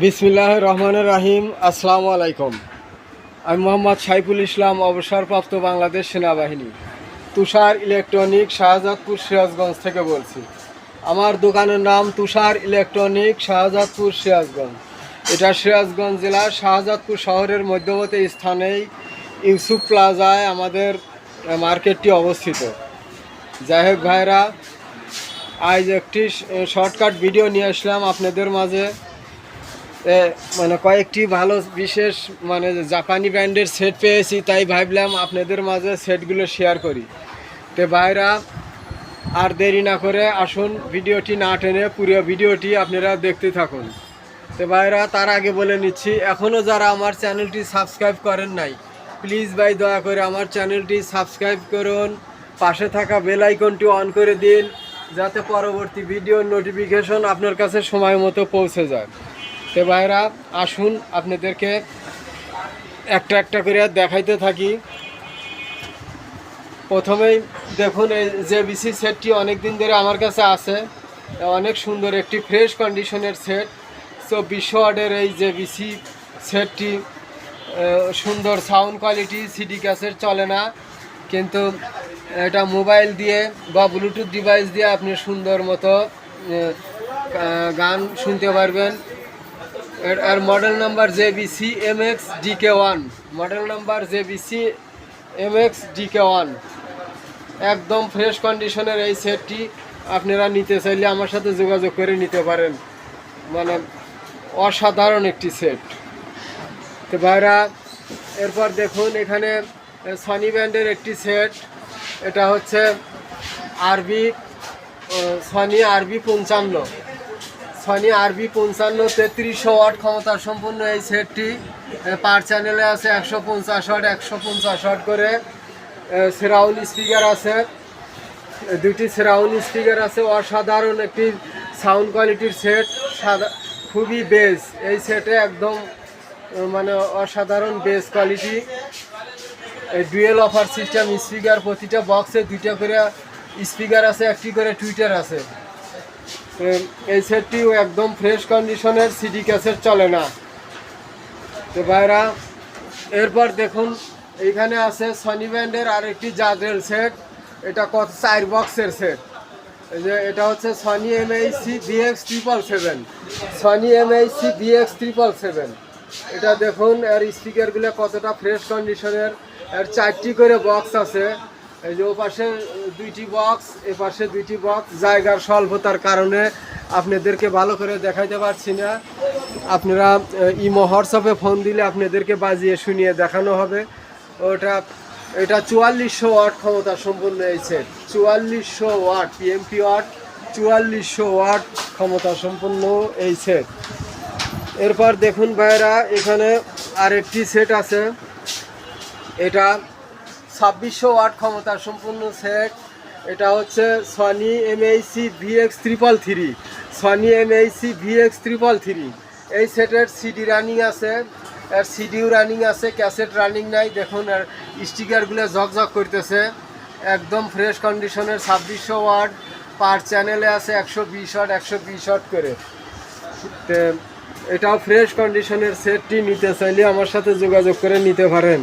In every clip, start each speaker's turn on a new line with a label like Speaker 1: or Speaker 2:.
Speaker 1: বিসমিল্লাহ রহমান রাহিম। আসসালামু আলাইকুম। আমি মোহাম্মদ সাইফুল ইসলাম, অবসরপ্রাপ্ত বাংলাদেশ সেনাবাহিনী, তুষার ইলেকট্রনিক শাহজাদপুর সিরাজগঞ্জ থেকে বলছি। আমার দোকানের নাম তুষার ইলেকট্রনিক শাহজাদপুর সিরাজগঞ্জ। এটা সিরাজগঞ্জ জেলার শাহজাদপুর শহরের মধ্যবর্তী স্থানেই ইউসুফ প্লাজায় আমাদের মার্কেটটি অবস্থিত। যাই হোক ভাইরা, আজ একটি শর্টকাট ভিডিও নিয়ে আসলাম আপনাদের মাঝে। মানে কয়েকটি ভালো বিশেষ মানে জাপানি ব্র্যান্ডের সেট পেয়েছি, তাই ভাবলাম আপনাদের মাঝে সেটগুলো শেয়ার করি। তো ভাইরা, আর দেরি না করে আসুন, ভিডিওটি না টেনে পুরো ভিডিওটি আপনারা দেখতে থাকুন। তো ভাইরা, তার আগে বলে নিচ্ছি এখনও যারা আমার চ্যানেলটি সাবস্ক্রাইব করেন নাই প্লিজ ভাই দয়া করে আমার চ্যানেলটি সাবস্ক্রাইব করুন, পাশে থাকা বেল আইকনটি অন করে দিন, যাতে পরবর্তী ভিডিওর নোটিফিকেশন আপনার কাছে সময় মতো পৌঁছে যায়। তো ভাইরা, আসুন আপনাদেরকে একটা একটা করে দেখাইতে থাকি। প্রথমেই দেখুন, এই যে বিসি সেটটি অনেক দিন ধরে আমার কাছে আছে। অনেক সুন্দর একটি ফ্রেশ কন্ডিশনের সেট বিশ্ব ওয়ার্ডের এই যে বিসি সেটটি সুন্দর সাউন্ড কোয়ালিটি সিডি ক্যাসেট চলে না। কিন্তু এটা মোবাইল দিয়ে বা ব্লুটুথ ডিভাইস দিয়ে আপনি সুন্দর মতো গান শুনতে পারবেন। এর model number J B C M X DK one model number J B C M X DK one একদম ফ্রেশ কন্ডিশনের এই সেটটি আপনারা নিতে চাইলে আমার সাথে যোগাযোগ করে নিতে পারেন। মানে অসাধারণ একটি সেট তো ভাইরা, এরপর দেখুন এখানে সনি ব্যান্ডের একটি সেট এটা হচ্ছে আরবি সনি আরবি পঞ্চান্ন। সনি আরবি পঞ্চান্ন, তেত্রিশশো ওয়াট ক্ষমতার সম্পূর্ণ এই সেটটি পার চ্যানেলে আছে একশো পঞ্চাশ ওয়াট, একশো পঞ্চাশ ওয়াট করে সেরাউন স্পিকার আছে। দুটি সেরাউন স্পিকার আছে, অসাধারণ একটি সাউন্ড কোয়ালিটির সেট সাদা, খুবই বেস এই সেটে একদম মানে অসাধারণ বেস কোয়ালিটি এই ডুয়েল অফার সিস্টেম স্পিকার প্রতিটা বক্সে দুইটা করে স্পিকার আছে, একটি করে টুইটার আছে। এই সেটটিও একদম ফ্রেশ কন্ডিশনের সিডি ক্যাসেট চলে না। তো ভাইরা, এরপর দেখুন, এইখানে আছে সনি ব্যান্ডের আরেকটি জাজেল সেট এটা কত? চার বক্সের সেট যে এটা হচ্ছে Sony MHC BX triple seven Sony MHC BX triple seven এটা দেখুন, এর স্পিকারগুলো কতটা ফ্রেশ কন্ডিশনের এর চারটি করে বক্স আছে। এই যে ও পাশে দুইটি বক্স এ পাশে দুইটি বক্স জায়গার স্বল্পতার কারণে আপনাদেরকে ভালো করে দেখাইতে পারছি না। আপনারা ইমো হোয়াটসঅ্যাপে ফোন দিলে আপনাদেরকে বাজিয়ে শুনিয়ে দেখানো হবে। ওটা, এটা চুয়াল্লিশশো ওয়াট ক্ষমতা সম্পন্ন এই সেট চুয়াল্লিশশো ওয়াট পিএমপি ওয়াট, চুয়াল্লিশশো ওয়াট ক্ষমতা সম্পন্ন এই সেট এরপর দেখুন ভাইরা এখানে আরেকটি সেট আছে। এটা ছাব্বিশশো ওয়াট ক্ষমতার সম্পূর্ণ সেট এটা হচ্ছে Sony MHC VX triple three Sony MHC VX triple three এই সেটের সিডি রানিং আছে। আর সিডিও রানিং আছে। ক্যাসেট রানিং নাই। দেখুন আর স্টিকারগুলো ঝকঝক করতেছে। একদম ফ্রেশ কন্ডিশনের ছাব্বিশশো ওয়াট। পার চ্যানেলে আছে একশো বিশ ওয়াট, একশো বিশ ওয়াট করে। এটাও ফ্রেশ কন্ডিশনের সেটটি নিতে চাইলে আমার সাথে যোগাযোগ করে নিতে পারেন।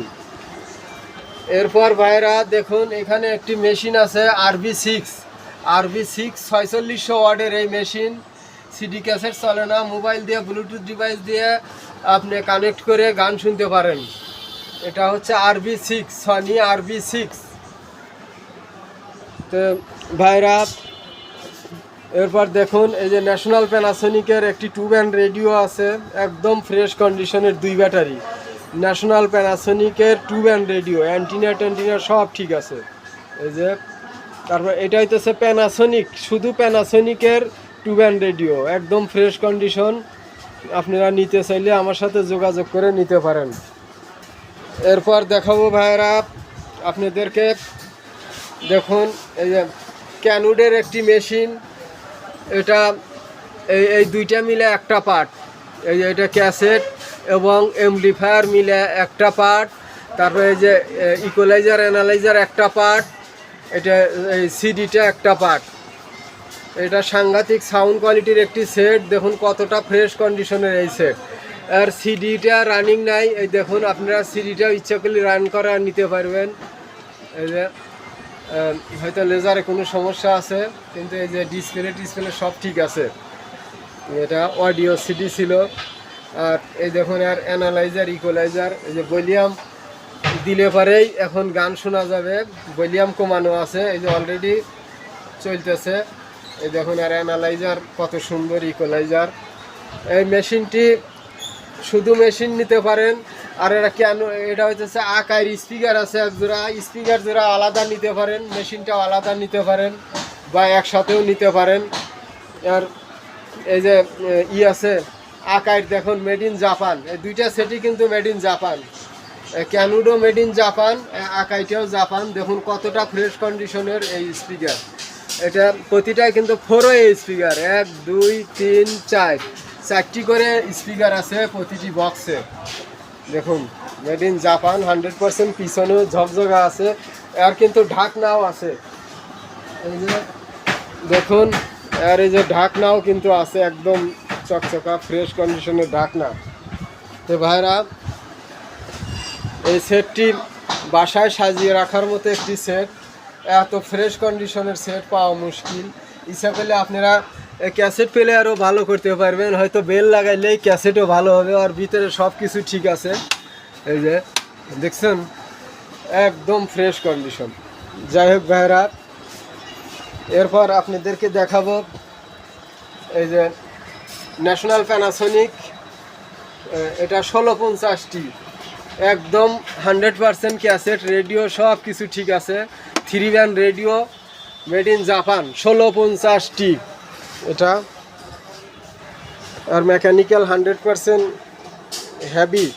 Speaker 1: এরপর ভাইরা দেখুন, এখানে একটি মেশিন আছে আরবি সিক্স আরবি সিক্স ছয়চল্লিশশো ওয়ার্ডের এই মেশিন। সিডি ক্যাসেট চলে না মোবাইল দিয়ে ব্লুটুথ ডিভাইস দিয়ে আপনি কানেক্ট করে গান শুনতে পারেন। এটা হচ্ছে আরবি সিক্স সনি আরবি সিক্স তো ভাইরা, এরপর দেখুন, এই যে ন্যাশনাল প্যানাসোনিকের একটি টু ব্যান্ড রেডিও আছে, একদম ফ্রেশ কন্ডিশনের দুই ব্যাটারি ন্যাশনাল প্যানাসোনিকের টু ব্যান্ড রেডিও, অ্যান্টিনা ট্যান্টিনা সব ঠিক আছে। এই যে, তারপর এটা হইতেছে প্যানাসোনিক, শুধু প্যানাসোনিকের টু ব্যান্ড রেডিও, একদম ফ্রেশ কন্ডিশন। আপনারা নিতে চাইলে আমার সাথে যোগাযোগ করে নিতে পারেন। এরপর দেখাবো ভাইয়েরা, আপনাদেরকে দেখুন, এই যে, ক্যানুডের একটি মেশিন। এটা, এই এই দুইটা মিলে একটা পার্ট। এই যে, এটা ক্যাসেট এবং এমপ্লিফায়ার মিলে একটা পার্ট তারপরে এই যে ইকোলাইজার অ্যানালাইজার একটা পার্ট এটা, এই সিডিটা একটা পার্ট এটা সাংঘাতিক সাউন্ড কোয়ালিটির একটি সেট দেখুন কতটা ফ্রেশ কন্ডিশনের এই সেট আর সিডিটা রানিং নাই, এই দেখুন আপনারা সিডিটা ইচ্ছা করলে রান করা নিতে পারবেন। এই যে হয়তো লেজারে কোনো সমস্যা আছে, কিন্তু এই যে ডিসপ্লে টিসপ্লে সব ঠিক আছে। এটা অডিও সিডি ছিল। আর এই দেখুন, আর অ্যানালাইজার ইকোলাইজার এই যে ভলিউম দিলে পরেই এখন গান শোনা যাবে। ভলিউম কমানো আছে, এই যে অলরেডি চলতেছে। এই দেখুন, আর অ্যানালাইজার কত সুন্দর ইকোলাইজার এই মেশিনটি শুধু মেশিন নিতে পারেন, আর এটা কেন এটা হচ্ছে আকার স্পিকার আছে এক স্পিকার জোড়া আলাদা নিতে পারেন মেশিনটাও আলাদা নিতে পারেন, বা একসাথেও নিতে পারেন। আর এই যে ই আছে আকার দেখুন মেড ইন জাপান এই দুইটা সেটই কিন্তু মেড ইন জাপান ক্যানুডো মেড ইন জাপান আকাইটাও জাপান দেখুন কতটা ফ্রেশ কন্ডিশনের এই স্পিকার এটা প্রতিটাই কিন্তু ফোর ওয়ে স্পিকার এক, দুই, তিন, চার। চারটি করে স্পিকার আছে প্রতিটি বক্সে দেখুন made in Japan hundred percent পিছনেও ঝকঝকা আছে। আর কিন্তু ঢাকনাও আছে। এই যে, দেখুন, আর এই যে ঢাকনাও কিন্তু আছে একদম চকচকা ফ্রেশ কন্ডিশনের ঢাকনা। তো ভাইরা, এই সেটটি বাসায় সাজিয়ে রাখার মতো একটি সেট এত ফ্রেশ কন্ডিশনের সেট পাওয়া মুশকিল। ইচ্ছা করলে আপনারা ক্যাসেট পেলে আরও ভালো করতে পারবেন। হয়তো বেল লাগাইলেই ক্যাসেটও ভালো হবে আর ভিতরে সব কিছু ঠিক আছে। এই যে, দেখছেন? একদম ফ্রেশ কন্ডিশন যাই হোক ভাইরা, এরপর আপনাদেরকে দেখাবো। এই যে ন্যাশনাল প্যানাসোনিক এটা ষোলো পঞ্চাশটি। একদম হান্ড্রেড পারসেন্ট ক্যাসেট, রেডিও সব কিছু ঠিক আছে। Three band radio, made in Japan, ষোলো পঞ্চাশটি। এটা। আর মেকানিক্যাল হান্ড্রেড পারসেন্ট হ্যাভি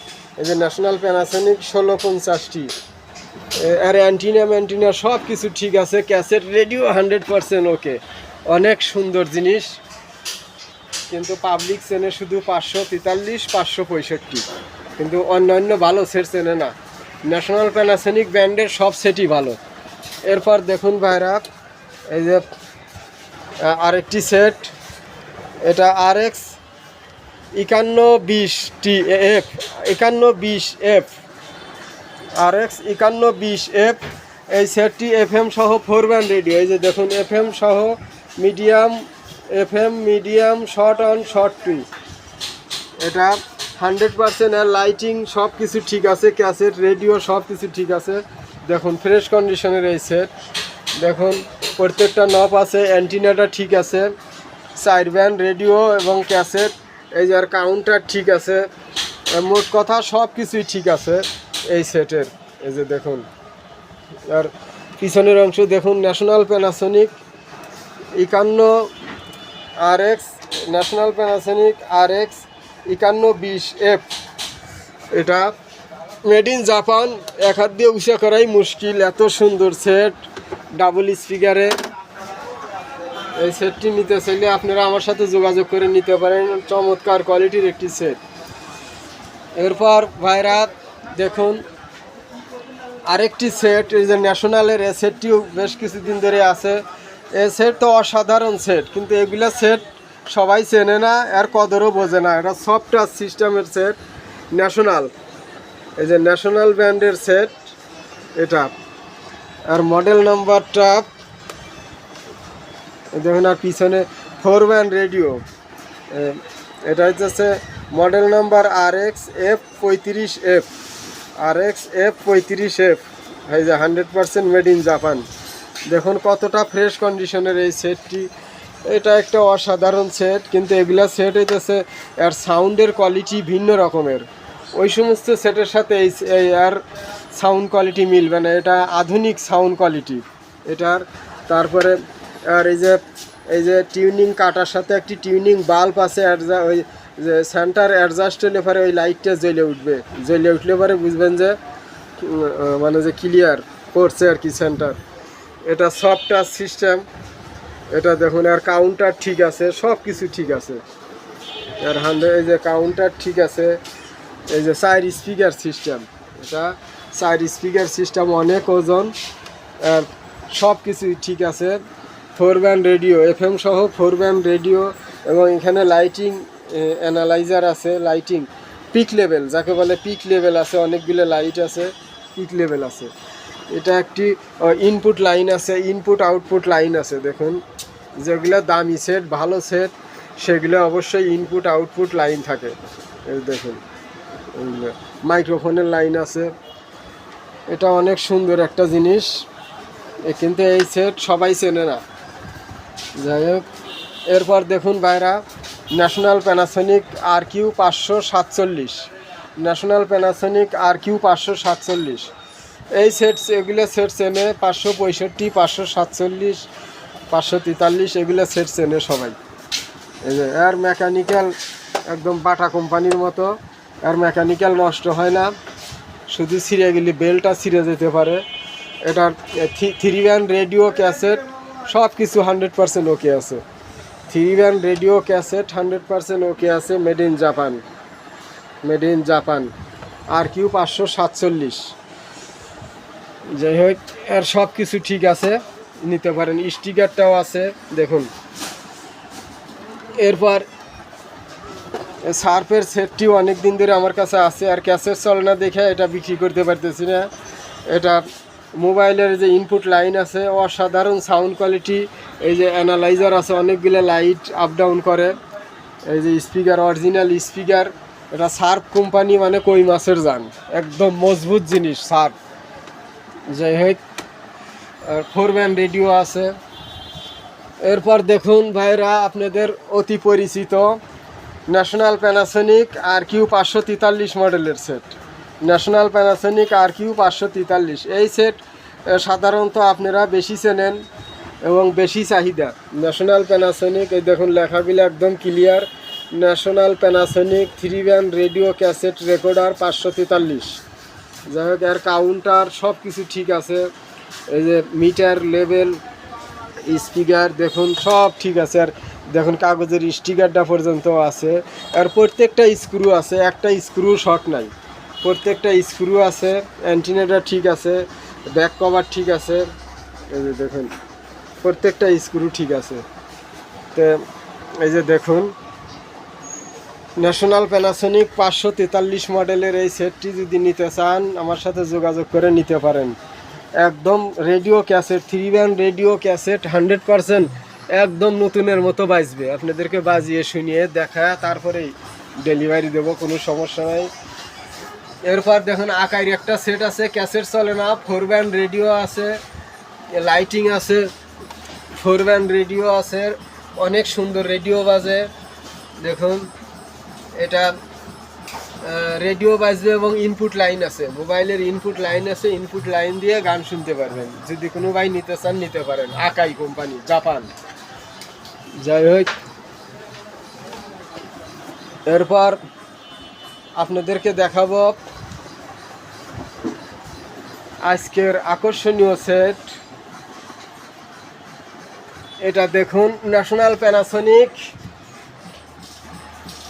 Speaker 1: এই যে ন্যাশনাল প্যানাসনিক ষোলো পঞ্চাশটি। আর অ্যান্টিনা ম্যান্টিনা সব কিছু ঠিক আছে। Cassette, radio hundred percent okay অনেক সুন্দর জিনিস। কিন্তু পাবলিক চেনে শুধু পাঁচশো তেতাল্লিশ, পাঁচশো পঁয়ষট্টি। কিন্তু অন্যান্য ভালো সেট চেনে না। ন্যাশনাল প্যানাসোনিক ব্র্যান্ডের সব সেটই ভালো। এরপর দেখুন ভাইরা, এই যে আরেকটি সেট এটা আর এক্স একান্ন বিশ টি এফ। একান্ন বিশ এফ আর এক্স একান্ন বিশ এফ এই সেটটি এফ এম সহ ফোর ব্যান্ড রেডিও এই যে দেখুন এফ এম সহ medium F M medium, short one, short two এটা হান্ড্রেড পার্সেন্ট আর লাইটিং সব কিছু ঠিক আছে, ক্যাসেট, রেডিও সব কিছু ঠিক আছে। দেখুন, ফ্রেশ কন্ডিশনের এই সেট। দেখুন, প্রত্যেকটা নব আছে, অ্যান্টিনাটা ঠিক আছে। সাইড ব্যান্ড রেডিও এবং ক্যাসেট, এই যে আর কাউন্টার ঠিক আছে। মোট কথা সব কিছুই ঠিক আছে এই সেটের। এই যে দেখুন, আর পিছনের অংশ দেখুন, ন্যাশনাল প্যানাসোনিক একান্ন R X National Panasonic R X একান্ন বিশ এফ এটা মেড ইন জাপান এক হাত দিয়ে উষা করাই মুশকিল, এত সুন্দর সেট ডাবল স্পিকারে এই সেটটি নিতে চাইলে আপনারা আমার সাথে যোগাযোগ করে নিতে পারেন, চমৎকার কোয়ালিটির একটি সেট এরপর ভাইরা, দেখুন, আরেকটি সেট এই যে ন্যাশনালের সেটটিও বেশ কিছুদিন ধরে আছে। এ সেট তো অসাধারণ সেট কিন্তু এগুলা সেট সবাই চেনে না আর কদরও বোঝে না। এটা সফটওয়্যার সিস্টেমের সেট ন্যাশনাল এই যে ন্যাশনাল ব্র্যান্ডের সেট এটা। আর মডেল নাম্বারটা দেখুন আর পিছনে ফোর ব্যান্ড রেডিও এটা হচ্ছে model number R X F পঁয়ত্রিশ এফ আর এক্স এফ পঁয়ত্রিশ এফ এই যে hundred percent made in Japan দেখুন কতটা ফ্রেশ কন্ডিশনের এই সেটটি এটা একটা অসাধারণ সেট কিন্তু এগুলা সেট হইতেছে, এর সাউন্ডের কোয়ালিটি ভিন্ন রকমের। ওই সমস্ত সেটের সাথে এই আর সাউন্ড কোয়ালিটি মিলবে না, এটা আধুনিক সাউন্ড কোয়ালিটি এটার তারপরে আর এই যে এই যে টিউনিং কাটার সাথে একটি টিউনিং বাল্ব আছে ওই যে সেন্টার অ্যাডজাস্ট হলে পরে ওই লাইটটা জ্বলে উঠবে। জ্বলে উঠলে পরে বুঝবেন যে মানে যে ক্লিয়ার করছে আর কি সেন্টার এটা সফট টাচ সিস্টেম এটা দেখুন, আর কাউন্টার ঠিক আছে সব কিছু ঠিক আছে। আর হান্ড্রেড এই যে কাউন্টার ঠিক আছে, এই যে সাইড স্পিকার সিস্টেম এটা সাইড স্পিকার সিস্টেম অনেক ওজন, আর সব কিছুই ঠিক আছে। ফোর ব্যান্ড রেডিও এফএম সহ ফোর ব্যান্ড রেডিও এবং এখানে লাইটিং অ্যানালাইজার আছে লাইটিং পিক লেভেল যাকে বলে পিক লেভেল আছে, অনেকগুলো লাইট আছে পিক লেভেল আছে। এটা একটি ইনপুট লাইন আছে ইনপুট আউটপুট লাইন আছে, দেখুন। যেগুলো দামি সেট ভালো সেট সেগুলো অবশ্যই ইনপুট আউটপুট লাইন থাকে। দেখুন মাইক্রোফোনের লাইন আছে। এটা অনেক সুন্দর একটা জিনিস। কিন্তু এই সেট সবাই চেনে না। যাই হোক, এরপর দেখুন বাইরা ন্যাশনাল প্যানাসনিক আর কিউ পাঁচশো সাতচল্লিশ। ন্যাশনাল প্যানাসনিক আর কিউ পাঁচশো সাতচল্লিশ। এই সেট এগুলো সেট চেনে পাঁচশো পঁয়ষট্টি, পাঁচশো সাতচল্লিশ, পাঁচশো তেতাল্লিশ, এগুলো সেট চেনে সবাই। এই যে এর মেকানিক্যাল একদম বাটা কোম্পানির মতো, আর মেকানিক্যাল নষ্ট হয় না। শুধু ছিঁড়ে গেলে বেলটা ছিঁড়ে যেতে পারে। এটার থ্রি ব্যান্ড রেডিও ক্যাসেট সব কিছু হান্ড্রেড পার্সেন্ট ওকে আছে। Three band radio cassette hundred percent okay আছে made in Japan made in Japan R Q পাঁচশো সাতচল্লিশ। যাই হোক, এর সব কিছু ঠিক আছে, নিতে পারেন। স্টিকারটাও আছে, দেখুন। এরপর, সার্ফের সেটটি অনেক দিন ধরে আমার কাছে আছে, আর ক্যাশের চলে না দেখে এটা বিক্রি করতে পারতেছি না। এটা মোবাইলের যে ইনপুট লাইন আছে, অসাধারণ সাউন্ড কোয়ালিটি এই যে অ্যানালাইজার আছে, অনেকগুলো লাইট আপ ডাউন করে। এই যে স্পিকার অরিজিনাল স্পিকার এটা সার্ফ কোম্পানি মানে কই মাছের যান একদম মজবুত জিনিস, সার্ফ। যাই হোক ফোর ব্যান্ড রেডিও আছে। এরপর দেখুন ভাইরা আপনাদের অতি পরিচিত ন্যাশনাল প্যানাসনিক আর কিউ পাঁচশো তেতাল্লিশ মডেলের set. National Panasonic R Q পাঁচশো তেতাল্লিশ। এই সেট সাধারণত আপনারা বেশি চেনেন এবং বেশি চাহিদা। ন্যাশনাল প্যানাসনিক, এই দেখুন লেখাগুলো একদম clear. National Panasonic three band radio cassette recorder পাঁচশো তেতাল্লিশ। যাই হোক, এর কাউন্টার সব কিছু ঠিক আছে। এই যে মিটার লেভেল স্পিকার দেখুন, সব ঠিক আছে। আর দেখুন, কাগজের স্টিকারটা পর্যন্ত আছে। আর প্রত্যেকটা স্ক্রু আছে, একটা স্ক্রু শর্ট নাই। প্রত্যেকটা স্ক্রু আছে অ্যান্টিনাটা ঠিক আছে ব্যাক কভার ঠিক আছে। এই যে দেখুন, প্রত্যেকটা স্ক্রু ঠিক আছে। তো, এই যে দেখুন ন্যাশনাল প্যানাসনিক পাঁচশো তেতাল্লিশ মডেলের এই সেটটি যদি নিতে চান, আমার সাথে যোগাযোগ করে নিতে পারেন। একদম radio cassette three band radio cassette, hundred percent একদম নতুনের মতো বাজবে। আপনাদেরকে বাজিয়ে শুনিয়ে দেখা, তারপরেই ডেলিভারি দেবো, কোনো সমস্যা নাই। এরপর দেখুন, আকাইর একটা সেট আছে, ক্যাসেট চলে না ফোর ব্যান্ড রেডিও আছে লাইটিং আছে ফোর ব্যান্ড রেডিও আছে, অনেক সুন্দর রেডিও বাজে। দেখুন এটা রেডিও বাজবে এবং ইনপুট লাইন আছে। মোবাইলের ইনপুট লাইন আছে ইনপুট লাইন দিয়ে গান শুনতে পারবেন। যদি কোনো ভাই নিতে চান, নিতে পারেন। Akai company Japan. যাই হোক, এরপর আপনাদেরকে দেখাবো আজকের আকর্ষণীয় সেট এটা দেখুন ন্যাশনাল প্যানাসনিক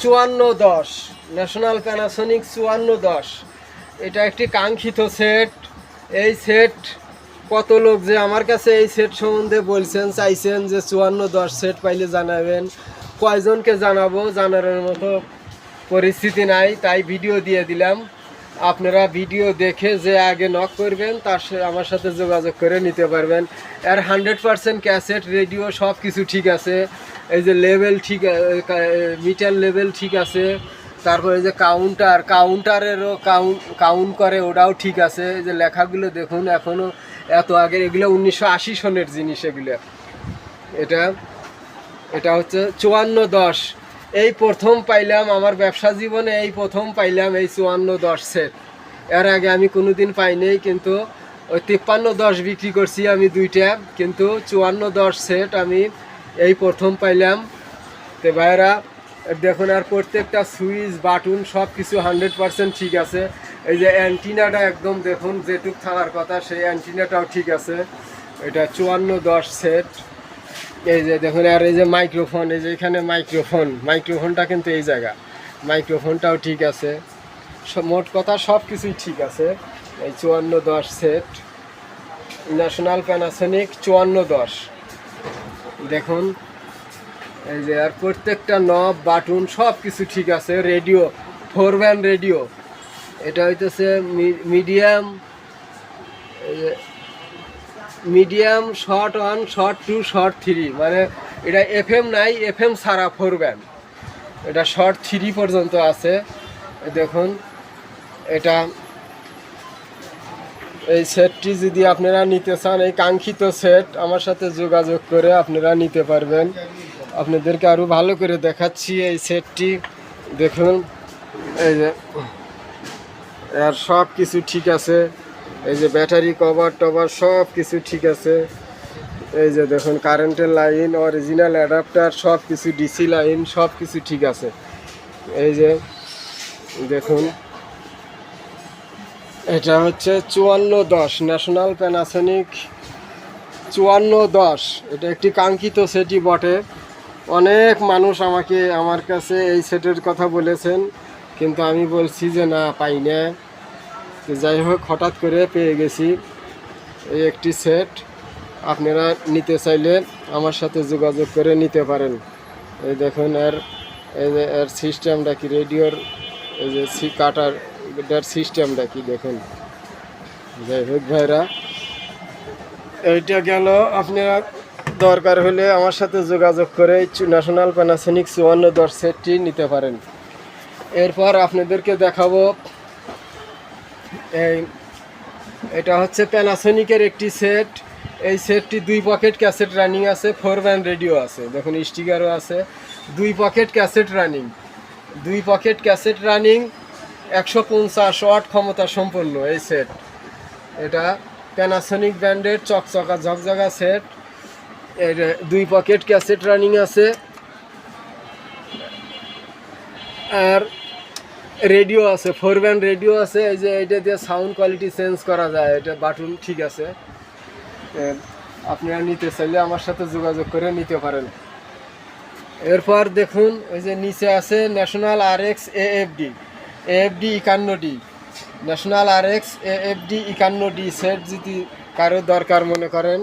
Speaker 1: চুয়ান্ন দশ। ন্যাশনাল প্যানাসনিক চুয়ান্ন দশ। এটা একটি কাঙ্ক্ষিত সেট এই সেট কত লোক যে আমার কাছে এই সেট সম্বন্ধে বলছেন, চাইছেন যে চুয়ান্ন দশ সেট পাইলে জানাবেন। কয়জনকে জানাব? জানানোর মতো পরিস্থিতি নাই, তাই ভিডিও দিয়ে দিলাম। আপনারা ভিডিও দেখে যে আগে নক করবেন, তার আমার সাথে যোগাযোগ করে নিতে পারবেন। এর হান্ড্রেড পারসেন্ট ক্যাসেট রেডিও সব কিছু ঠিক আছে। এই যে লেভেল ঠিক মিটার লেভেল ঠিক আছে। তারপরে যে কাউন্টার কাউন্টারেরও কাউন্ট কাউন্ট করে, ওটাও ঠিক আছে। এই যে লেখাগুলো দেখুন এখনও এত আগে, এগুলো উনিশশো আশি সনের জিনিস এগুলো। এটা এটা হচ্ছে চুয়ান্ন দশ। এই প্রথম পাইলাম আমার ব্যবসা জীবনে, এই প্রথম পাইলাম এই চুয়ান্ন দশ সেট এর আগে আমি কোনোদিন পাইনি কিন্তু ওই তিপ্পান্ন দশ বিক্রি করছি আমি দুইটা, কিন্তু চুয়ান্ন দশ সেট আমি এই প্রথম পাইলাম। তো ভাইরা দেখুন আর প্রত্যেকটা সুইচ, বাটন সব কিছু হান্ড্রেড পার্সেন্ট ঠিক আছে। এই যে অ্যান্টিনাটা একদম দেখুন, যেটুক থাকার কথা, সেই অ্যান্টিনাটাও ঠিক আছে। এটা চুয়ান্ন দশ সেট এই যে দেখুন, আর এই যে মাইক্রোফোন এই যে এখানে মাইক্রোফোন মাইক্রোফোনটা কিন্তু এই জায়গা। মাইক্রোফোনটাও ঠিক আছে। মোট কথা সব কিছুই ঠিক আছে। এই চুয়ান্ন দশ সেট ন্যাশনাল প্যানাসনিক চুয়ান্ন দশ। দেখুন, এই যে আর প্রত্যেকটা নব বাটুন সব কিছু ঠিক আছে। রেডিও ফোর রেডিও এটা হইতেছে medium medium, short one, short two, short three. মানে এটা এফ এম নাই এফ এম সারা ফোর ব্যান্ড এটা শর্ট থ্রি পর্যন্ত আছে। দেখুন, এটা এই সেটটি যদি আপনারা নিতে চান, এই কাঙ্ক্ষিত সেট আমার সাথে যোগাযোগ করে আপনারা নিতে পারবেন। আপনাদেরকে আরও ভালো করে দেখাচ্ছি এই সেটটি দেখুন, এই যে আর সব কিছু ঠিক আছে। এই যে ব্যাটারি, কভার, টভার সব কিছু ঠিক আছে। এই যে দেখুন, কারেন্টের লাইন অরিজিনাল অ্যাডাপ্টার সব কিছু ডিসি লাইন সব কিছু ঠিক আছে। এই যে দেখুন, এটা হচ্ছে চুয়ান্ন দশ ন্যাশনাল প্যানাসনিক চুয়ান্ন দশ। এটা একটি কাঙ্ক্ষিত সেটই বটে। অনেক মানুষ আমাকে, আমার কাছে এই সেটের কথা বলেছেন, কিন্তু আমি বলছি যে না, পাই না। যাই হোক, হঠাৎ করে পেয়ে গেছি এই একটি সেট আপনারা নিতে চাইলে আমার সাথে যোগাযোগ করে নিতে পারেন। এই দেখুন, এর, এই যে এর সিস্টেমটা কি রেডিওর এই যে সি কাটার, এটার সিস্টেমটা কি দেখুন। যাই হোক ভাইরা, এইটা গেল। আপনারা দরকার হলে আমার সাথে যোগাযোগ করে ন্যাশনাল প্যানাসনিক চুয়ান্ন দশ সেটটি নিতে পারেন। এরপর আপনাদেরকে দেখাবো এই, এটা হচ্ছে প্যানাসনিকের একটি সেট এই সেটটি দুই পকেট ক্যাসেট রানিং আছে ফোর ব্যান্ড রেডিও আছে। দেখুন স্টিকারও আছে। দুই পকেট ক্যাসেট রানিং দুই পকেট ক্যাসেট রানিং একশো পঞ্চাশ ওয়াট ক্ষমতা সম্পন্ন এই সেট এটা প্যানাসনিক ব্র্যান্ডের চকচকা ঝকঝকা সেট এর, দুই পকেট ক্যাসেট রানিং আছে। আর রেডিও আছে ফোর ব্যান্ড রেডিও আছে এই যে এটা দিয়ে সাউন্ড কোয়ালিটি চেঞ্জ করা যায় এটা বাটন ঠিক আছে। এ, আপনারা নিতে চাইলে আমার সাথে যোগাযোগ করে নিতে পারেন। এরপর দেখুন ওই যে নিচে আছে National R X AFD AFD একান্ন D National R X AFD একান্ন ডি সেট যদি কারও দরকার মনে করেন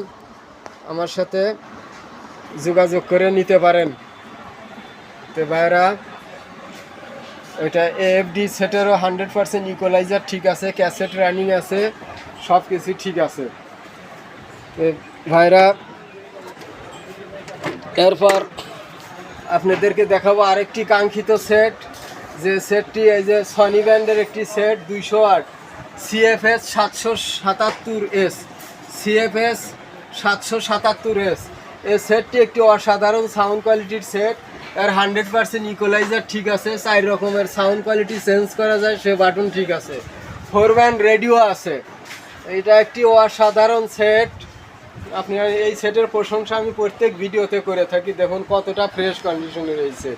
Speaker 1: আমার সাথে যোগাযোগ করে নিতে পারেন। তো ভাইরা এটা এএফডি সেটেরও হান্ড্রেড পার্সেন্ট ইকুয়ালাইজার ঠিক আছে ক্যাসেট রানিং আছে সব কিছু ঠিক আছে। ভাইরা, এরপর আপনাদেরকে দেখাবো আরেকটি কাঙ্ক্ষিত সেট যে সেটটি এই যে সনি ব্যান্ডের একটি সেট দুইশো আট সিএফএস সাতশো সাতাত্তর এস সিএফএস সাতশো সাতাত্তর এস এই সেটটি একটি অসাধারণ সাউন্ড কোয়ালিটির সেট এর হান্ড্রেড পার্সেন্ট ইকোলাইজার ঠিক আছে, চার রকমের সাউন্ড কোয়ালিটি চেঞ্জ করা যায়, সে বাটন ঠিক আছে। ফোর ব্যান্ড রেডিও আছে। এটা একটি অসাধারণ সেট আপনার এই সেটের প্রশংসা আমি প্রত্যেক ভিডিওতে করে থাকি। দেখুন কতটা ফ্রেশ কন্ডিশনে রয়েছে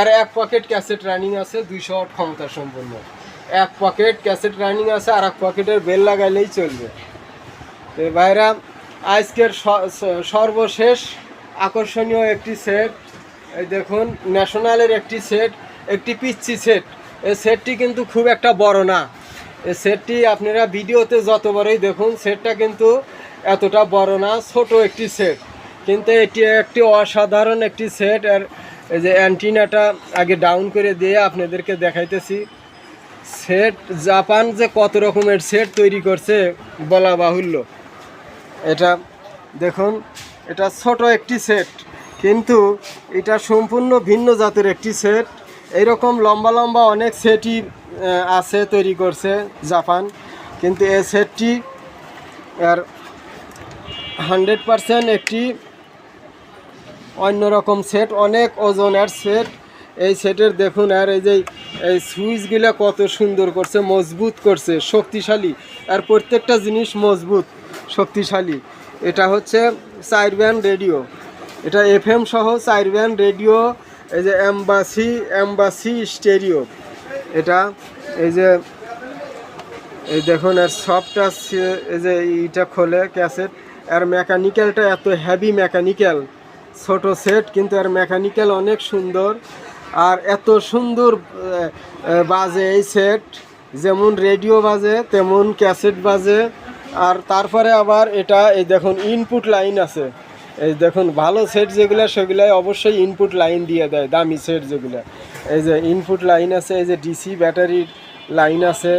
Speaker 1: আর এক পকেট ক্যাসেট রানিং আছে, দুইশো ক্ষমতা সম্পন্ন। এক পকেট ক্যাসেট রানিং আছে, আর এক পকেটের বেল লাগাইলেই চলবে। তো ভাইরা, আজকের সর্বশেষ আকর্ষণীয় একটি সেট এই দেখুন ন্যাশনালের একটি সেট একটি পিচ্ছি সেট এই সেটটি কিন্তু খুব একটা বড় না। এই সেটটি আপনারা ভিডিওতে যত বড়ই দেখুন সেটটা কিন্তু এতটা বড় না, ছোট একটি সেট কিন্তু এটি একটি অসাধারণ একটি সেট আর এই যে অ্যান্টিনাটা আগে ডাউন করে দিয়ে আপনাদেরকে দেখাইতেছি। সেট জাপান যে কত রকমের সেট তৈরি করছে, বলা বাহুল্য। এটা দেখুন এটা ছোট একটি সেট কিন্তু এটা সম্পূর্ণ ভিন্ন জাতের একটি সেট এইরকম লম্বা লম্বা অনেক সেটই আছে, তৈরি করছে জাপান। কিন্তু এই সেটটি আর হান্ড্রেড পারসেন্ট একটি অন্যরকম সেট অনেক ওজনের সেট এই সেটের দেখুন, আর এই যে, এই সুইচগুলো কত সুন্দর করছে, মজবুত করছে, শক্তিশালী। আর প্রত্যেকটা জিনিস মজবুত, শক্তিশালী। এটা হচ্ছে চার রেডিও। এটা এফ এম সহ চার রেডিও, এই যে অ্যাম্বাসি অ্যাম্বাসি স্টেরিও। এটা এই যে, এই দেখুন, এর সবটা এই যে এইটা খোলে ক্যাসেট। আর মেকানিক্যালটা এত হেভি মেকানিক্যাল। ছোট সেট কিন্তু এর মেকানিক্যাল অনেক সুন্দর। আর এত সুন্দর বাজে এই সেট যেমন রেডিও বাজে, তেমন ক্যাসেট বাজে। আর তারপরে আবার এটা, এই দেখুন ইনপুট লাইন আছে। এই দেখুন, ভালো সেট যেগুলো সেগুলো অবশ্যই ইনপুট লাইন দিয়ে দেয়, দামি সেট যেগুলো। এই যে ইনপুট লাইন আছে, এই যে ডিসি ব্যাটারির লাইন আছে,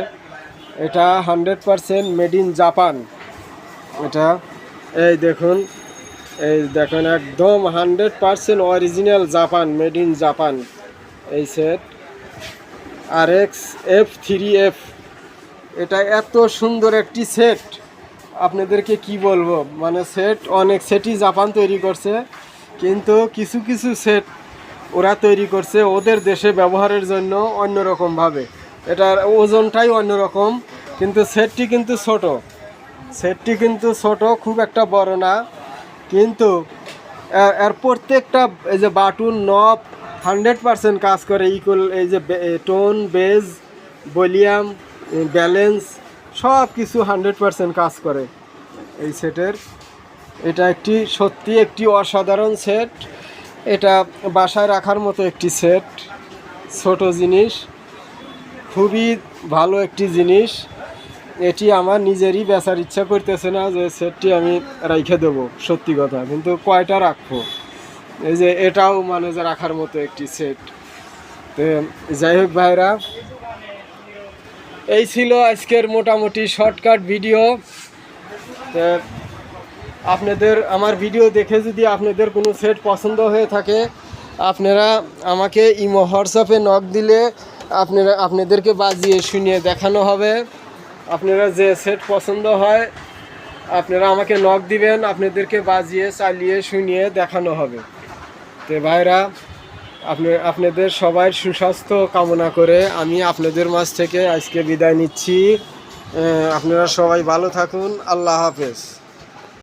Speaker 1: এটা hundred percent made in Japan এটা, এই দেখুন এই দেখুন, একদম hundred percent original Japan made in Japan এই set R X F three F এটা এত সুন্দর একটি সেট আপনাদেরকে কি বলব? মানে সেট অনেক সেটই জাপান তৈরি করছে, কিন্তু কিছু কিছু সেট ওরা তৈরি করছে ওদের দেশে ব্যবহারের জন্য অন্য অন্যরকমভাবে। এটার ওজনটাই অন্যরকম, কিন্তু সেটটি কিন্তু ছোট। সেটটি কিন্তু ছোট, খুব একটা বড় না, কিন্তু এর প্রত্যেকটা এই যে বাটুন, নব হান্ড্রেড পার্সেন্ট কাজ করে ইকুয়াল এই যে টোন বেজ ভলিউম ব্যালেন্স সব কিছু হান্ড্রেড পার্সেন্ট কাজ করে। এই সেটের। এটা একটি সত্যি একটি অসাধারণ সেট। এটা বাসায় রাখার মতো একটি সেট। ছোট জিনিস। খুবই ভালো একটি জিনিস। এটি আমার নিজেরই বেচার ইচ্ছা করতেছে না যে সেটটি আমি রাইখে দেবো, সত্যি কথা। কিন্তু কয়টা রাখব? এই যে এটাও মানে যে রাখার মতো একটি সেট। তো যাই হোক ভাইরা এই ছিল আজকের মোটামুটি শর্টকাট ভিডিও। আপনাদের আমার ভিডিও দেখে যদি আপনাদের কোনো সেট পছন্দ হয়ে থাকে, আপনারা আমাকে ইমো, হোয়াটসঅ্যাপে নক দিলে আপনারা, আপনাদেরকে বাজিয়ে শুনিয়ে দেখানো হবে। আপনারা যে সেট পছন্দ হয়, আপনারা আমাকে নক দিবেন, আপনাদেরকে বাজিয়ে, চালিয়ে, শুনিয়ে দেখানো হবে। তো ভাইরা আপনি, আপনাদের সবাই সুস্বাস্থ্য কামনা করে আমি আপনাদের মাছ থেকে আজকে বিদায় নিচ্ছি। আপনারা সবাই ভালো থাকুন। আল্লাহ হাফেজ।